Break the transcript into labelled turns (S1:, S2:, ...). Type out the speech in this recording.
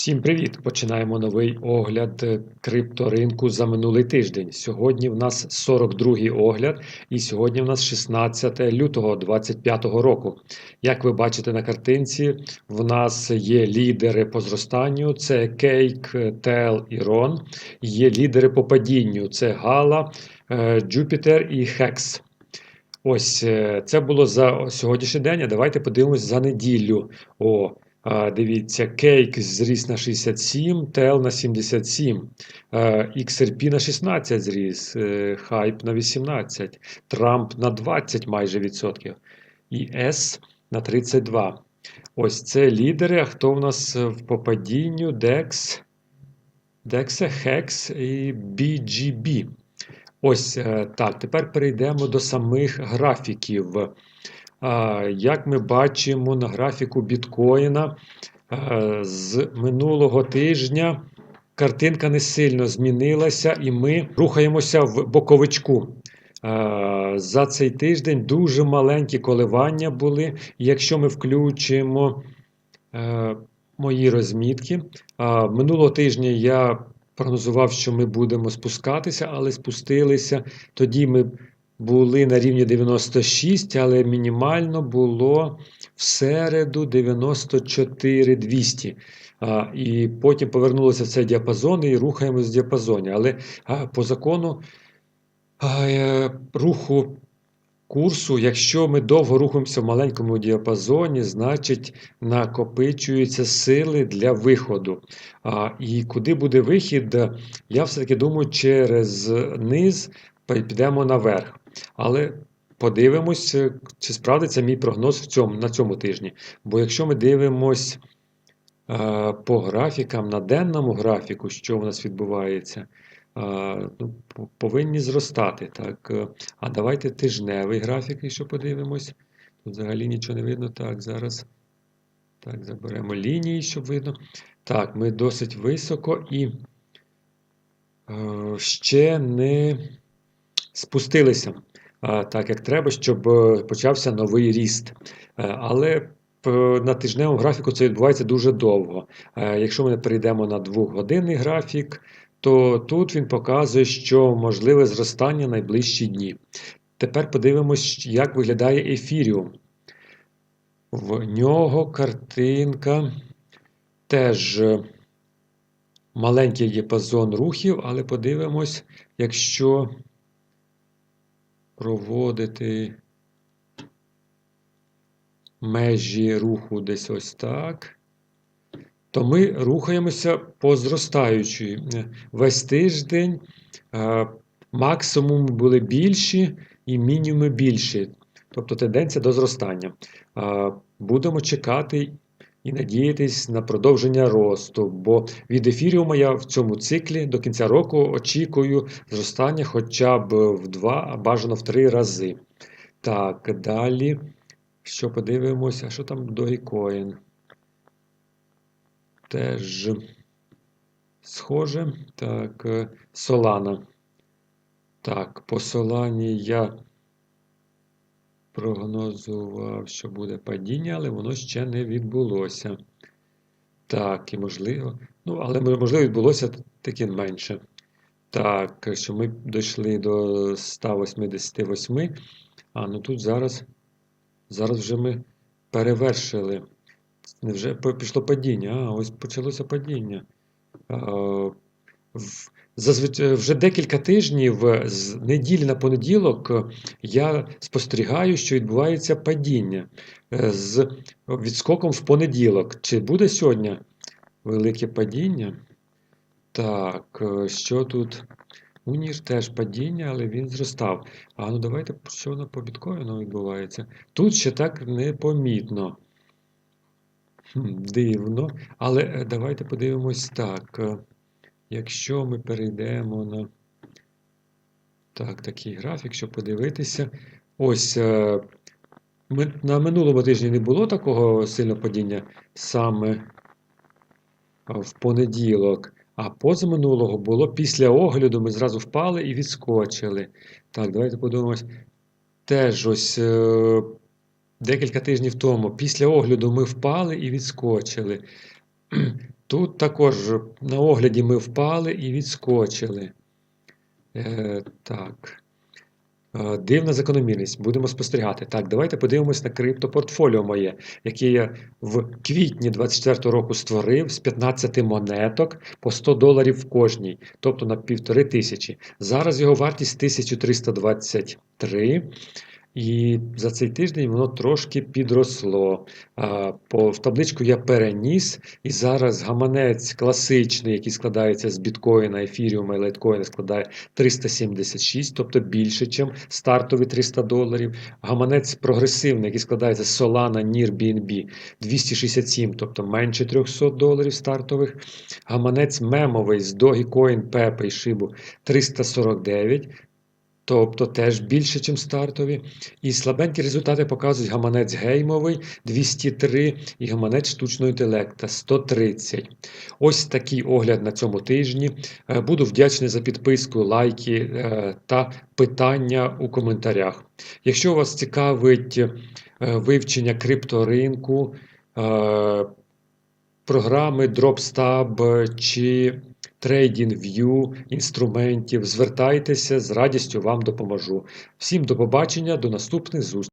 S1: Всім привіт! Починаємо новий огляд е, крипторинку за минулий тиждень. Сьогодні в нас 42-й огляд, і сьогодні в нас 16 лютого 2025 року. Як ви бачите на картинці, в нас є лідери по зростанню: це Кейк, Тел і Рон. Є лідери по падінню: це Гала, Джупітер і Хекс. Ось е, це було за сьогоднішній день. а Давайте подивимось за неділю. О, Дивіться, Кейк зріс на 67, Тел на 77, XRP на 16 зріс, е, Хайп на 18, Трамп на 20 майже відсотків. І S на 32. Ось це лідери. А хто в нас в попадінню? DEX, DEX, HEX і BGB. Ось е, так. Тепер перейдемо до самих графіків. Як ми бачимо на графіку біткоїна, з минулого тижня картинка не сильно змінилася, і ми рухаємося в боковичку. За цей тиждень дуже маленькі коливання були. Якщо ми включимо мої розмітки, минулого тижня я прогнозував, що ми будемо спускатися, але спустилися. Тоді ми були на рівні 96, але мінімально було в середу 94 200. А, І потім повернулося в цей діапазон і рухаємось в діапазоні. Але а, по закону а, е, руху курсу, якщо ми довго рухаємося в маленькому діапазоні, значить накопичуються сили для виходу. А, І куди буде вихід, я все-таки думаю, через низ підемо наверх. Але подивимось, чи справдиться мій прогноз в цьому, на цьому тижні. Бо якщо ми дивимось е, по графікам, на денному графіку, що у нас відбувається, е, ну, повинні зростати. Так? А давайте тижневий графік, якщо подивимось. Тут взагалі нічого не видно. Так, зараз так, заберемо лінії, щоб видно. Так, ми досить високо і е, ще не спустилися так, як треба, щоб е, почався новий ріст. Е, але на тижневому графіку це відбувається дуже довго. Е, якщо ми перейдемо на двохгодинний графік, то тут він показує, що можливе зростання найближчі дні. Тепер подивимось, як виглядає ефіріум. В нього картинка теж маленький діапазон рухів, але подивимось, якщо проводити межі руху десь ось так, то ми рухаємося по зростаючій. Весь тиждень максимуми були більші і мінімуми більші. Тобто тенденція до зростання. Будемо чекати і надіятись на продовження росту, бо від ефіріума я в цьому циклі до кінця року очікую зростання хоча б в два, а бажано в три рази. Так, далі. Що подивимося, що там Dogecoin? Теж схоже. Так, Solana. Так, по Солані я прогнозував, що буде падіння, але воно ще не відбулося. Так, і можливо. Ну, але можливо, відбулося таки менше. Так, що ми дійшли до 188. А, ну тут зараз зараз вже ми перевершили. Невже пішло падіння? А, ось почалося падіння. Зазвичай вже декілька тижнів з неділі на понеділок я спостерігаю, що відбувається падіння е, з відскоком в понеділок. Чи буде сьогодні велике падіння? Так, е, що тут? Унір теж падіння, але він зростав. А ну давайте, що воно по біткоїну відбувається. Тут ще так непомітно. Дивно. Але е, давайте подивимось так. Якщо ми перейдемо на так, такий графік, щоб подивитися, ось е, на минулому тижні не було такого сильного падіння саме в понеділок, а позаминулого було після огляду, ми зразу впали і відскочили. Так, давайте подивимось. Теж ось е, декілька тижнів тому, після огляду ми впали і відскочили. Тут також на огляді ми впали і відскочили. Е, так. Е, Дивна закономірність. Будемо спостерігати. Так, давайте подивимось на криптопортфоліо моє, яке я в квітні 24 року створив з 15 монеток по 100 доларів в кожній, тобто на півтори тисячі. Зараз його вартість 1323. І за цей тиждень воно трошки підросло. По, в табличку я переніс, і зараз гаманець класичний, який складається з біткоїна, ефіріума і лайткоїна, складає 376, тобто більше, ніж стартові 300 доларів. Гаманець прогресивний, який складається з Solana, NIR, BNB 267, тобто менше 300 доларів стартових. Гаманець мемовий з Dogecoin, Pepe і Shibu 349. Тобто теж більше, ніж стартові. І слабенькі результати показують гаманець геймовий 203 і гаманець штучного інтелекта 130. Ось такий огляд на цьому тижні. Е, Буду вдячний за підписку, лайки е, та питання у коментарях. Якщо вас цікавить е, вивчення крипторинку, програми DropStab чи TradingView інструментів, звертайтеся, з радістю вам допоможу. Всім до побачення, до наступних зустрічей.